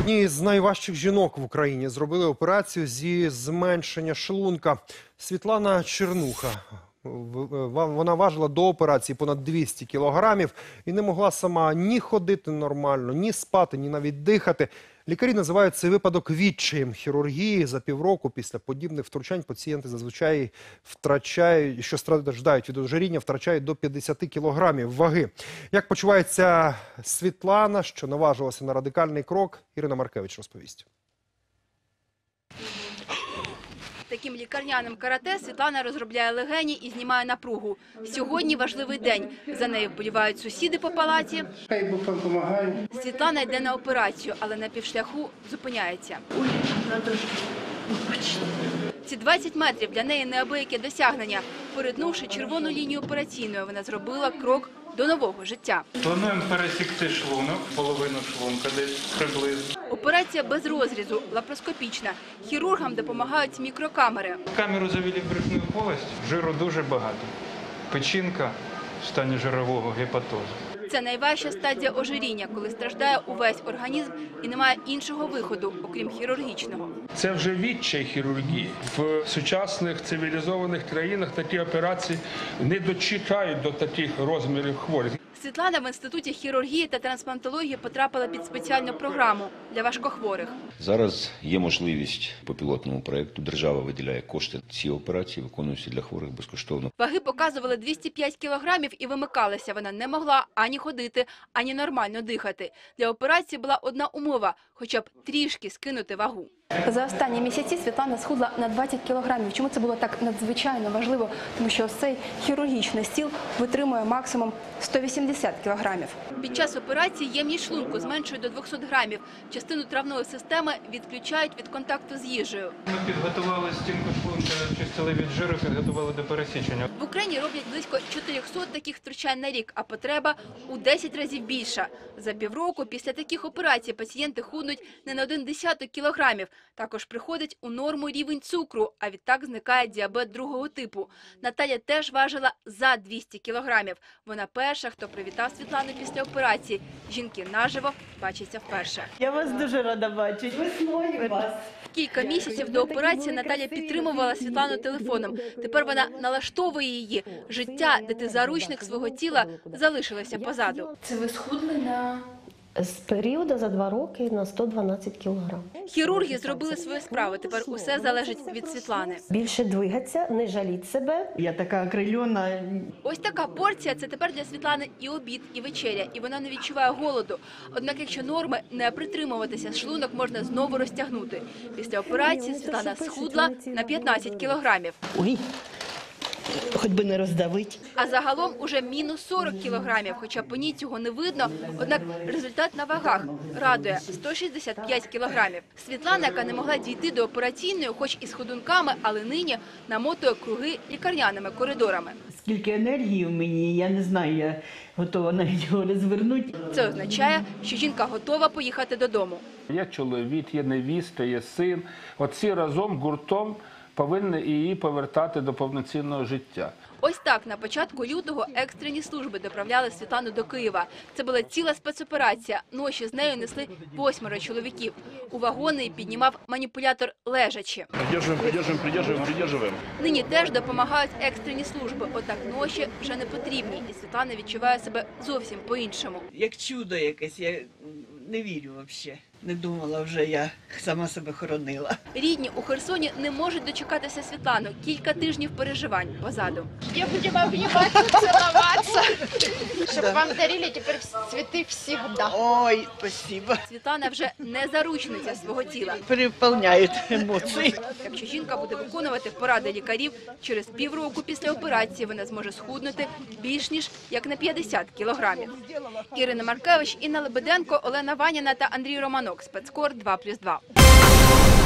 Одній з найважчих жінок в Україні зробили операцію зі зменшення шлунка. Світлана Чернуха. Вона важила до операції понад 200 кілограмів і не могла сама ні ходити нормально, ні спати, ні навіть дихати. Лікарі називають цей випадок відчаєм хірургії. За півроку після подібних втручань пацієнти зазвичай втрачають, що страждають від ожиріння, втрачають до 50 кілограмів ваги. Як почувається Світлана, що наважилася на радикальний крок, Ірина Маркевич розповість. Таким лікарняним карате Світлана розробляє легені і знімає напругу. Сьогодні важливий день. За нею вболівають сусіди по палаті. Хай Бог вам допомагає. Світлана йде на операцію, але на півшляху зупиняється. Ці 20 метрів для неї неабияке досягнення. Перетнувши червону лінію операційної, вона зробила крок до нового життя. Плануємо пересікти шлунок, половину шлунка десь приблизно. Операція без розрізу, лапароскопічна. Хірургам допомагають мікрокамери. Камеру завели в брюшну полость, жиру дуже багато. Печінка в стані жирового гепатозу. Це найважча стадія ожиріння, коли страждає увесь організм і немає іншого виходу, окрім хірургічного. Це вже відчай хірургії. В сучасних цивілізованих країнах такі операції не дочекають до таких розмірів хворих. Світлана в інституті хірургії та трансплантології потрапила під спеціальну програму для важкохворих. Зараз є можливість по пілотному проекту. Держава виділяє кошти. Ці операції виконуються для хворих безкоштовно. Ваги показували 205 кілограмів і вимикалася. Вона не могла ані ходити, ані нормально дихати. Для операції була одна умова – хоча б трішки скинути вагу. За останні місяці Світлана схудла на 20 кілограмів. Чому це було так надзвичайно важливо? Тому що ось цей хірургічний стіл витримує максимум 180 кілограмів. Під час операції ємність шлунку зменшують до 200 грамів. Частину травної системи відключають від контакту з їжею. Ми підготували стінку шлунка, чистили від жиру, підготували до пересічення. В Україні роблять близько 400 таких втручань на рік, а потреба у 10 разів більша. За півроку після таких операцій пацієнти худнуть не на один десяток кілограмів. Також приходить у норму рівень цукру, а відтак зникає діабет другого типу. Наталя теж важила за 200 кілограмів. Вона перша, хто привітав Світлану після операції. Жінки наживо бачаться вперше. Я вас дуже рада бачити. Весною вас. Кілька місяців до операції Наталя підтримувала Світлану телефоном. Тепер вона налаштовує її. Життя, де ти заручник свого тіла, залишилося позаду. Це ви схудли на З періоду за два роки на 112 кілограм. Хірурги зробили свою справу. Тепер усе залежить від Світлани. Більше двигатися, не жаліть себе. Я така окрильона. Ось така порція це тепер для Світлани і обід, і вечеря, і вона не відчуває голоду. Однак, якщо норми не притримуватися, шлунок можна знову розтягнути. Після операції Світлана схудла на 15 кілограмів. Ой, хоч би не роздавить. А загалом уже мінус 40 кілограмів, хоча по ній цього не видно. Однак результат на вагах радує 165 кілограмів. Світлана, яка не могла дійти до операційної, хоч і з ходунками, але нині намотує круги лікарняними коридорами. Скільки енергії в мені, я не знаю, я готова навіть його розвернути. Це означає, що жінка готова поїхати додому. Є чоловік, є невіста, є син. Оці разом гуртом повинні її повертати до повноцінного життя. Ось так на початку лютого екстрені служби доправляли Світлану до Києва. Це була ціла спецоперація. Ночі з нею несли восьмеро чоловіків. У вагони піднімав маніпулятор лежачи. Придержуємо, придержуємо, придержуємо, придержуємо. Нині теж допомагають екстрені служби. Однак ночі вже не потрібні, і Світлана відчуває себе зовсім по-іншому. як чудо якесь. Я не вірю взагалі. Не думала вже я сама себе хоронила. Рідні у Херсоні не можуть дочекатися Світлану. Кілька тижнів переживань позаду. Я будем обнимать, целоваться, чтобы вам дарили теперь цветы всегда. Ой, спасибо. Світлана вже не заручниця свого тіла. Переповняють емоції. Якщо жінка буде виконувати поради лікарів, через півроку після операції вона зможе схуднути більш ніж як на 50 кілограмів. Ірина Маркевич, Інна Лебеденко, Олена Ваніна та Андрій Романок. Спецкор 2+,2.